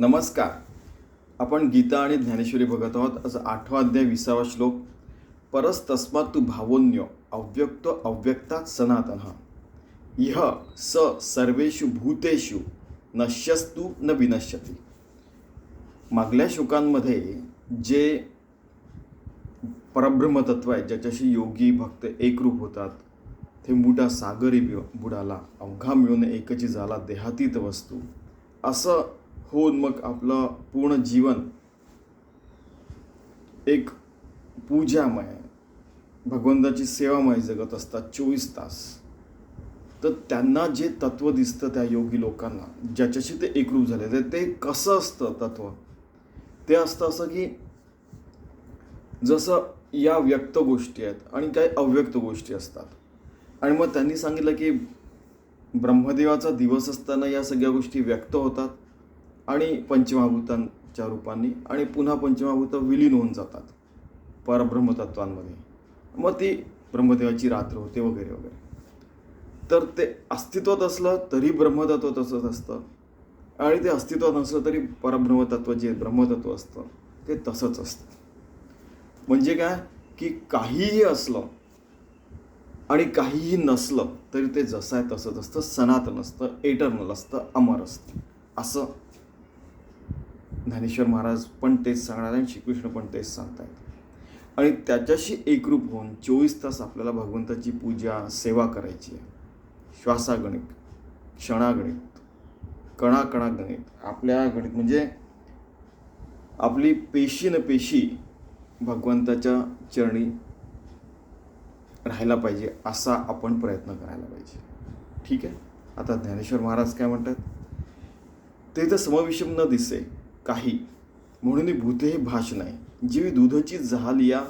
नमस्कार. आपण गीता आणि ज्ञानेश्वरी बघत आहोत. असं आठवा अध्याय विसावा श्लोक. परस तस्मात तू भावोन्य अव्यक्त अव्यक्ता सनातन. इह स सर्वेषु भूतेषु नश्यस्तु न विनश्यती. मागल्या श्लोकांमध्ये जे परब्रह्मतत्व आहे ज्याच्याशी योगी भक्त एकरूप होतात ते बुडा सागरी बुडाला अवघा मिळून एकची झाला देहातीत वस्तू. असं होऊन मग आपलं पूर्ण जीवन एक पूजामय भगवंताची सेवामय जगत असतात चोवीस तास. तर त्यांना जे तत्व दिसतं त्या योगी लोकांना ज्याच्याशी ते एकरूप झाले तर ते कसं असतं तत्व? ते असतं असं की जसं या व्यक्त गोष्टी आहेत आणि काही अव्यक्त गोष्टी असतात. आणि मग त्यांनी सांगितलं की ब्रह्मदेवाचा दिवस असताना या सगळ्या गोष्टी व्यक्त होतात. आणि पंचमहाभूतांच्या रूपाने आणि पुन्हा पंचमाभूत विलीन होऊन जातात परब्रह्मतत्वांमध्ये. मग ती ब्रह्मदेवाची रात्र होते वगैरे वगैरे. तर ते अस्तित्वात असलं तरी ब्रह्मतत्व तसंच असतं. आणि ते अस्तित्वात नसलं तरी परब्रह्मतत्व जे ब्रह्मतत्व असतं ते तसंच असतं. म्हणजे काय? की काहीही असलं आणि काहीही नसलं तरी ते जसं आहे तसंच असतं सनातन असतं एटर्नल असतं अमर असतं. असं ज्ञानेश्वर महाराज पण तेच सांगणार आणि श्रीकृष्ण पण तेच सांगतायत. आणि त्याच्याशी एकरूप होऊन चोवीस तास आपल्याला भगवंताची पूजा सेवा करायची आहे. श्वासागणित क्षणागणित कणाकणागणित आपल्या गणित म्हणजे आपली पेशी न पेशी भगवंताच्या चरणी राहायला पाहिजे असा आपण प्रयत्न करायला पाहिजे. ठीक आहे? आता ज्ञानेश्वर महाराज काय म्हणतात? ते तर समविषम न दिसे. काही. म्हणून भूते हे भाषण आहे जीवी दुधाची झाल या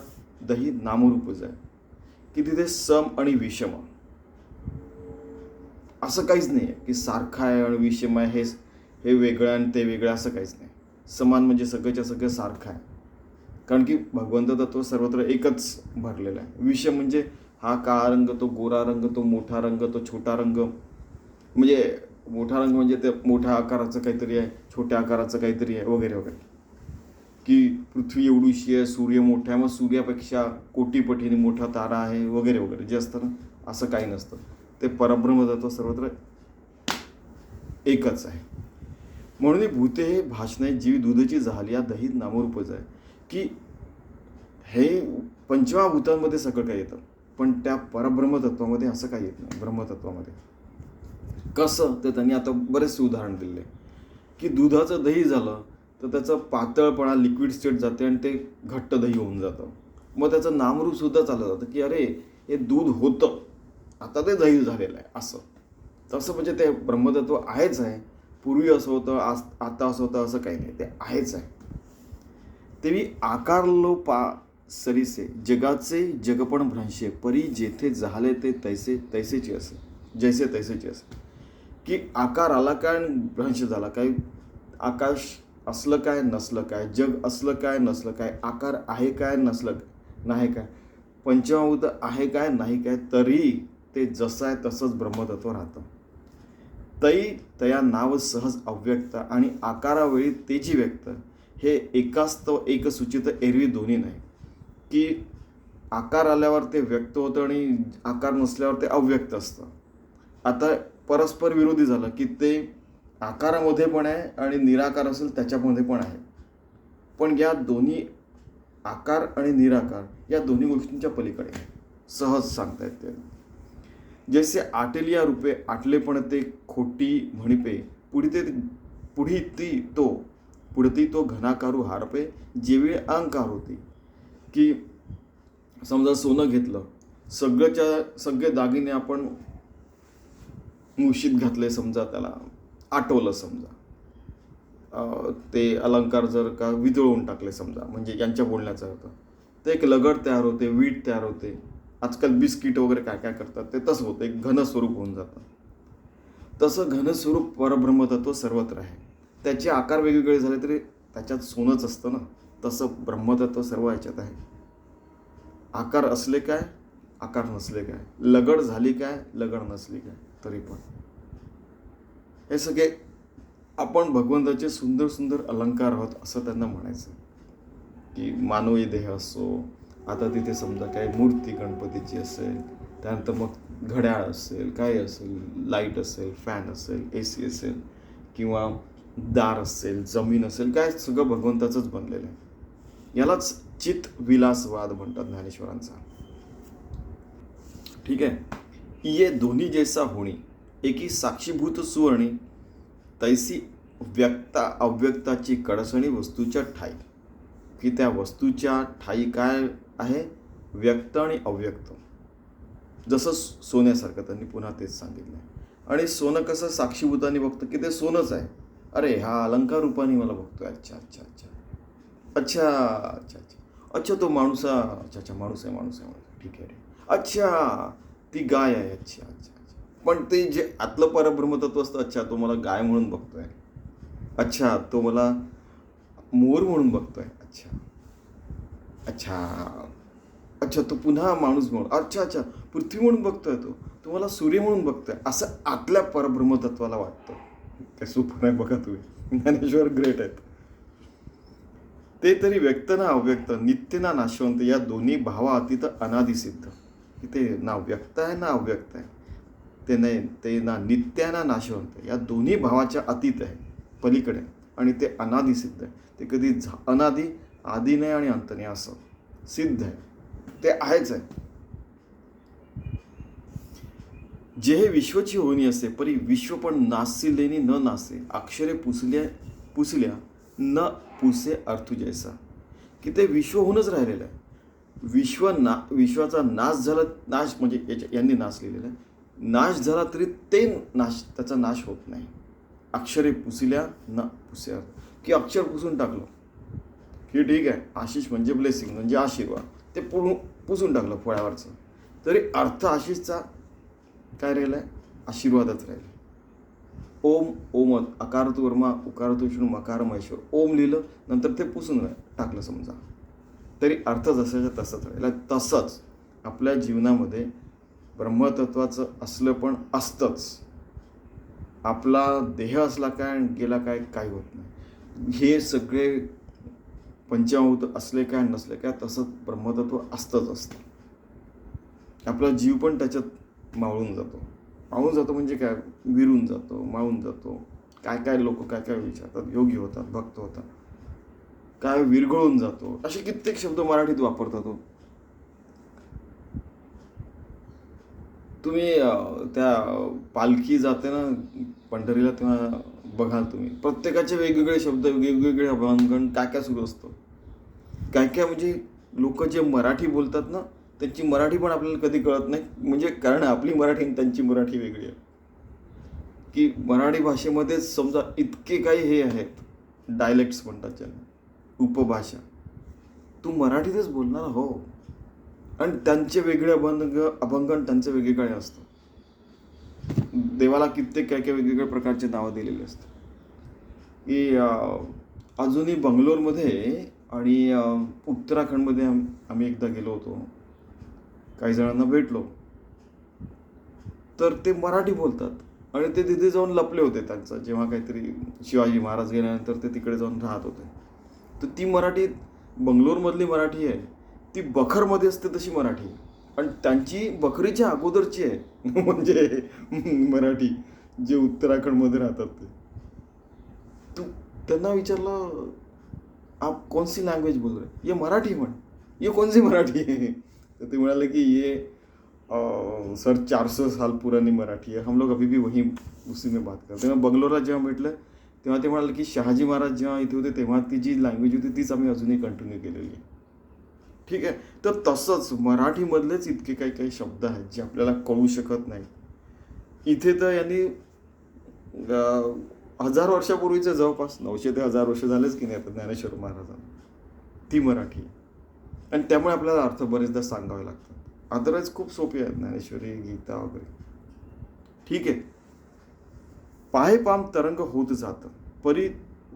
दही नामरूप जाय की तिथे सम आणि विषम. असं काहीच नाही आहे की सारखं आहे आणि विषम आहे हे हे वेगळं आणि ते वेगळं असं काहीच नाही. समान म्हणजे सगळंच्या सगळं सारखं आहे. कारण की भगवंत तत्व सर्वत्र एकच भरलेलं आहे. विषय म्हणजे हा काळा रंग तो गोरा रंग तो मोठा रंग तो छोटा रंग. म्हणजे मोठा रंग म्हणजे ते मोठ्या आकाराचं काहीतरी आहे छोट्या आकाराचं काहीतरी आहे वगैरे वगैरे. की पृथ्वी एवढीशी आहे सूर्य मोठा आहे मग सूर्यापेक्षा कोटीपटीने मोठा तारा आहे वगैरे वगैरे. जे असतं ना असं काही नसतं. ते परब्रह्मतत्व सर्वत्र एकच आहे. म्हणून भूते हे भाषणे जीव दुधाची झाली या दहीत नामरूपच आहे. की हे पंचमहाभूतांमध्ये सगळं काही येतं पण त्या परब्रह्मतत्वामध्ये असं काही येत नाही ब्रह्मतत्वामध्ये. कसं तर त्यांनी आता बरेचसे उदाहरण दिले. की दुधाचं दही झालं तर त्याचं पातळपणा लिक्विड स्टेट जाते आणि ते घट्ट दही होऊन जातं. मग त्याचं नामरूपसुद्धा चाललं जातं की अरे हे दूध होतं. आता ते दही झालेलं आहे असं. तसं म्हणजे ते ब्रह्मतत्व आहेच आहे. पूर्वी असं होतं आज आता असं होतं असं काही नाही. ते आहेच आहे. तेवी आकारलो पा सरीसे जगाचे जगपण भ्रंशे परी जेथे झाले ते तैसे तैसेचे असे जैसे तैसेचे असे. की आकार आला काय आणि भ्रंश झाला? काय आकाश असलं काय नसलं काय? जग असलं काय नसलं काय? आकार आहे काय नसलं नाही काय? पंचमभूत आहे काय नाही काय? तरी ते जसं आहे तसंच ब्रह्मतत्व राहतं. तई तया नाव सहज अव्यक्त आणि आकारावेळी तेजी व्यक्त. हे एकास्तव एकसूचित एरवी दोन्ही नाही. की आकार आल्यावर ते व्यक्त होतं आणि आकार नसल्यावर ते अव्यक्त असतं. आता परस्पर विरोधी झालं की ते आकारामध्ये पण आहे आणि निराकार असेल त्याच्यामध्ये पण आहे. पण या दोन्ही आकार आणि निराकार या दोन्ही गोष्टींच्या पलीकडे. सहज सांगता येते. जैसे आटेलिया रूपे आटलेपण ते खोटी म्हणिपे पुढे ते पुढी ती तो पुढती तो घनाकारू हारपे जेवेळी अहंकार होती. की समजा सोनं घेतलं सगळ्याच्या सगळे दागिने आपण मुशीत आहे समजा त्याला. आटवलं समजा. ते अलंकार जर का वितळवून टाकले समजा म्हणजे यांच्या बोलण्याचा अर्थ ते एक लगड तयार होते वीट तयार होते. आजकाल बिस्किट वगैरे काय काय करतात ते तसं होतं. एक घनस्वरूप होऊन जातं. तसं घनस्वरूप परब्रह्मतत्व सर्वत्र आहे. त्याचे आकार वेगवेगळे झाले तरी त्याच्यात सोनंच असतं ना. तसं ब्रह्मतत्व सर्व याच्यात आहे. आकार असले काय आकार नसले काय. लगड झाली काय लगड नसली काय. तरी पण. हे सगळे आपण भगवंताचे सुंदर सुंदर अलंकार आहोत असं त्यांना म्हणायचं की मानवी देह असो आता तिथे समजा काय मूर्ती गणपतीची असेल त्यानंतर मग घड्याळ असेल काय असेल लाइट असेल फॅन असेल ए सी असेल किंवा दार असेल जमीन असेल काय सगळं भगवंताचंच बनलेलं आहे. यालाच चित विलासवाद म्हणतात ज्ञानेश्वरांचा. ठीक आहे? ये दोन्ही जैसा होणी एकी साक्षीभूत सुवर्णी तैसी व्यक्ता अव्यक्ताची कडसणी वस्तूच्या ठाई. की त्या वस्तूच्या ठाई काय आहे? व्यक्त आणि अव्यक्त. जसं सोन्यासारखं त्यांनी पुन्हा तेच सांगितलं आणि सोनं कसं साक्षीभूताने बघतं की ते सोनंच आहे. अरे हा अलंकार रूपाने मला बघतोय. अच्छा अच्छा अच्छा. अच्छा अच्छा अच्छा. अच्छा तो माणूस अच्छा अच्छा माणूस आहे माणूस आहे माणूस आहे. ठीक आहे ठीक अच्छा ती गाय आहे अच्छा अच्छा अच्छा. पण ते जे आतलं परब्रह्मतत्व असतं अच्छा तो मला गाय म्हणून बघतोय. अच्छा तो मला मोर म्हणून बघतोय. अच्छा. अच्छा. अच्छा तो पुन्हा माणूस म्हणून. अच्छा अच्छा. पृथ्वी म्हणून बघतोय तो. तो मला सूर्य म्हणून बघतोय. असं आतल्या परब्रह्मतत्वाला वाटतं. काय सुपर आहे बघा तुम्ही. ज्ञानेश्वर ग्रेट आहेत. ते तरी व्यक्त ना अव्यक्त नित्य ना नाशवंत या दोन्ही भावा अतिथ अनादि की ते ना व्यक्त आहे ना अव्यक्त आहे. ते नाही ते ना नित्य आहे ना नाशवंत या दोन्ही भावाच्या अतीत आहे पलीकडे आणि ते अनादि सिद्ध आहे. ते कधी झा अनादि आदी नाही आणि अंत नाही असं सिद्ध आहे. ते आहेच आहे. जे हे विश्वची होणी असे परी विश्व पण नासिलेनी न नासे अक्षरे पुसल्या पुसल्या न पुसे अर्थ जैसा की ते विश्व होऊनच राहिलेलं आहे. विश्व ना विश्वाचा नाश झाला नाश म्हणजे याच्या यांनी नाश लिहिलेला आहे. नाश झाला तरी ते नाश त्याचा नाश होत नाही. अक्षरे पुसल्या न पुसल्या की अक्षर पुसून टाकलं. की ठीक आहे आशिष म्हणजे ब्लेसिंग म्हणजे आशीर्वाद. ते पुढून पुसून टाकलं फळ्यावरचं. तरी अर्थ आशिषचा काय राहिलं आहे आशीर्वादच राहिला. ओम ओम अकारत वर्मा उकारत विष्णू मकार महेश्वर. ओम लिहिलं नंतर ते पुसून टाकलं समजा. तरी अर्थ जसंच्या तसंच राहिला तसंच आपल्या जीवनामध्ये ब्रह्मतत्वाचं असलं पण असतंच. आपला देह असला काय आणि गेला काय काही होत नाही. हे सगळे पंचाभूत असले काय नसले काय तसंच ब्रह्मतत्व असतंच असतं. आपला जीव पण त्याच्यात मावळून जातो. मावून जातो म्हणजे काय? विरून जातो मावून जातो. काय काय लोक काय काय विचारतात? योगी होतात भक्त होतात. काय विरघळून जातो. असे कित्येक शब्द मराठीत वापरतात तो तुम्ही त्या पालखी जाते ना पंढरीला तेव्हा बघाल तुम्ही. प्रत्येकाचे वेगवेगळे शब्द वेगवेगळे अभांकन काय काय सुरू असतं. काय काय म्हणजे लोक जे मराठी बोलतात ना त्यांची मराठी पण आपल्याला कधी कळत नाही. म्हणजे कारण आपली मराठी आणि त्यांची मराठी वेगळी आहे. की मराठी भाषेमध्ये समजा इतके काही हे आहेत डायलेक्ट्स म्हणतात ज्यांना. उपभाषा. तू मराठीतच बोलणार हो. आणि त्यांचे वेगळे अभंग अभंगण त्यांचं वेगवेगळे असतं देवाला कित्येक काय काय वेगवेगळ्या प्रकारचे नावं दिलेली असतात. की अजूनही बंगलोरमध्ये आणि उत्तराखंडमध्ये आम आम्ही एकदा गेलो होतो. काही जणांना भेटलो. तर ते मराठी बोलतात. आणि ते तिथे जाऊन लपले होते त्यांचं. जेव्हा काहीतरी शिवाजी महाराज गेल्यानंतर ते तिकडे जाऊन राहत होते. तर ती मराठी बंगलोरमधली मराठी आहे. ती बखरमध्ये असते तशी मराठी. आणि त्यांची बखरीच्या अगोदरची आहे. म्हणजे मराठी जे उत्तराखंडमध्ये राहतात ते. तू त्यांना विचारलं आप कौन सी बोल रहे? ये मराठी म्हण. ये कौन सी मराठी? आहे तर ते म्हणाले की ये सर चार सौ साल पुरानी मराठी है हम लोग अभी भी वही उसी में बात करते हैं. बंगलोरला जेव्हा भेटलं तेव्हा ते म्हणाले की शहाजी महाराज जेव्हा इथे होते तेव्हा ती जी लँग्वेज होती तीच आम्ही अजूनही कंटिन्यू केलेली आहे. ठीक आहे? तर तसंच मराठीमधलेच इतके काही काही शब्द आहेत जे आपल्याला कळू शकत नाही. इथे तर यांनी हजार वर्षापूर्वीचे जवळपास नऊशे ते हजार वर्ष झालेच की नाही आता ज्ञानेश्वर महाराजांना. ती मराठी. आहे. आणि त्यामुळे आपल्याला अर्थ बरेचदा सांगावे लागतात. अदरवाईज खूप सोपी आहेत ज्ञानेश्वरी गीता वगैरे. ठीक आहे? पाय पाम तरंग होत जातं परी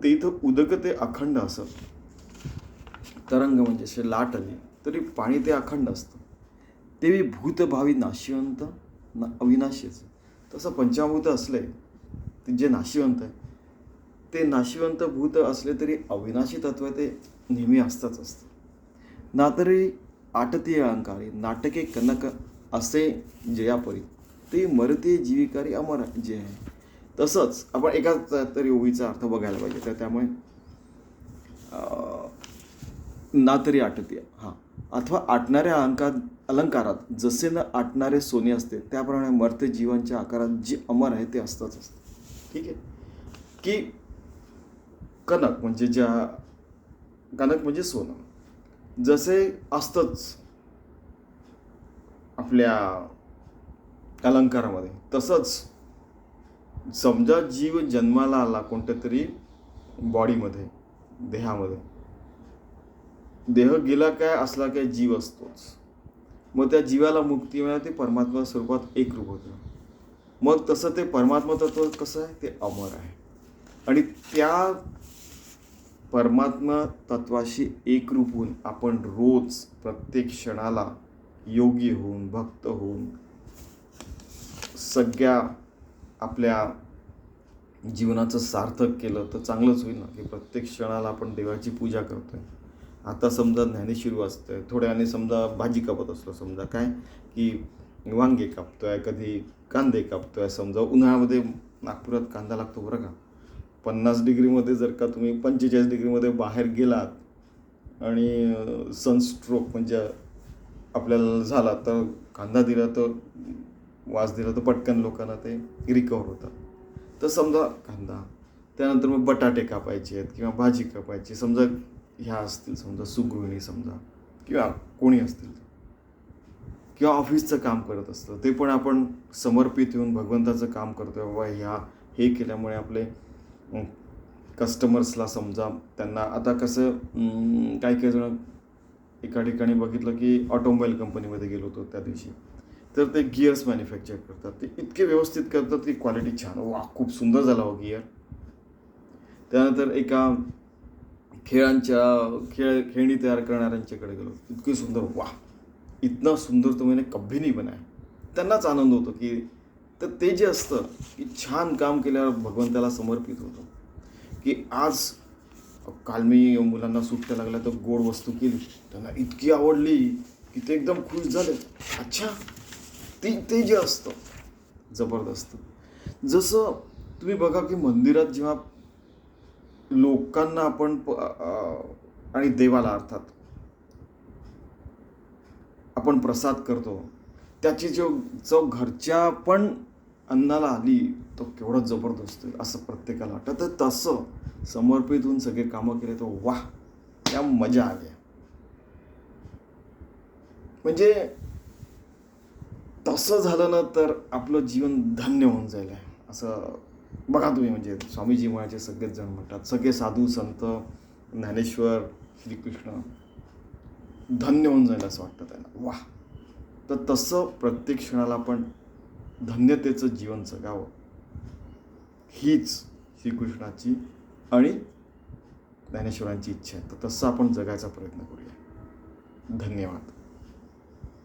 ते इथं उदक ते अखंड असं. तरंग म्हणजे असे लाट आली तरी पाणी ते अखंड असतं. तेवी भूतभावी नाशिवंत ना अविनाशीच. तसं पंचामृत असले ते जे नाशिवंत आहे ते नाशिवंत भूत असले तरी अविनाशी तत्व ते नेहमी असतंच असतं. ना तरी आटती अहंकारी नाटके कनक असे जयापरी ते मरते जीविकारी अमर जे आहे. तसंच आपण एका तरी ओळीचा अर्थ बघायला पाहिजे. तर त्यामुळे ना तरी आटती हां. अथवा आटणाऱ्या अंकात अलंकारात जसे न आटणारे सोने असते त्याप्रमाणे मर्त्य जीवांच्या आकारात जे अमर आहे ते असतंच असतं. ठीक आहे? की कनक म्हणजे ज्या कनक म्हणजे सोनं. जसे असतंच आपल्या अलंकारामध्ये तसंच समजा जीव जन्माला आला कोणत्या तरी बॉडीमध्ये देहामध्ये. देह गेला काय असला काय जीव असतोच. मग त्या जीवाला मुक्ती मिळाली ते परमात्मा स्वरूपात एकरूप होतं. मग तसं ते परमात्मा तत्व कसं आहे? ते अमर आहे. आणि त्या परमात्मा तत्वाशी एकरूप होऊन आपण रोज प्रत्येक क्षणाला योगी होऊन भक्त होऊन सगळ्या आपल्या जीवनाचं सार्थक केलं तर चांगलंच होईल ना की प्रत्येक क्षणाला आपण देवाची पूजा करतो आहे आता समजा ज्ञानेश्वरी वाचतोय थोड्याने समजा भाजी कापत असलो समजा काय की वांगे कापतो आहे कधी कांदे कापतो आहे समजा उन्हाळ्यामध्ये नागपुरात कांदा लागतो बरं का. पन्नास डिग्रीमध्ये जर का तुम्ही पंचेचाळीस डिग्रीमध्ये बाहेर गेलात आणि सनस्ट्रोक म्हणजे आपल्याला झाला तर कांदा दिला तर वास दिला तर पटकन लोकांना ते रिकवर होतं. तर समजा कांदा त्यानंतर मग बटाटे कापायचे आहेत किंवा भाजी कापायची समजा ह्या असतील समजा सुगृहिणी समजा किंवा कोणी असतील किंवा ऑफिसचं काम करत असतं ते पण आपण समर्पित येऊन भगवंताचं काम करतोय बाबा ह्या हे केल्यामुळे आपले कस्टमर्सला समजा त्यांना आता कसं काही काही जण एका ठिकाणी बघितलं की ऑटोमोबाईल कंपनीमध्ये गेलो होतो त्या दिवशी. तर ते गिअर्स मॅन्युफॅक्चर करतात. ते इतके व्यवस्थित करतात की क्वालिटी छान. वा खूप सुंदर झाला हो गिअर त्यानंतर एका खेळांच्या खेळ खेळणी तयार करणाऱ्यांच्याकडे गेलो. इतकी सुंदर वा इतना सुंदर तो मैंने कभी नाही बनाय त्यांनाच आनंद होतो की तर ते जे असतं की छान काम केल्यावर भगवंताला समर्पित होतं. की आज काल मी मुलांना सुट्ट्या लागल्या तर गोड वस्तू केली. त्यांना इतकी आवडली की ते एकदम खुश झाले. अच्छा ते ते जे असतं जबरदस्त. जसं तुम्ही बघा की मंदिरात जेव्हा लोकांना आपण आणि देवाला अर्थात आपण प्रसाद करतो त्याची जो चव घरच्या पण अन्नाला आली तो केवढा जबरदस्त आहे असं प्रत्येकाला वाटतं. तर तसं समर्पित होऊन सगळे कामं केले तर वाह त्या मजा आली म्हणजे तसं झालं ना तर आपलं जीवन धन्य होऊन जाईल असं बघा तुम्ही म्हणजे स्वामीजी म्हणायचे सगळेच जण म्हणतात. सगळे साधू संत ज्ञानेश्वर श्रीकृष्ण धन्य होऊन जाईल असं वाटतं त्यांना. वा तर तसं प्रत्येक क्षणाला आपण धन्यतेचं जीवन जगावं. हीच श्रीकृष्णाची आणि ज्ञानेश्वरांची इच्छा आहे. तर तसं आपण जगायचा प्रयत्न करूया. धन्यवाद.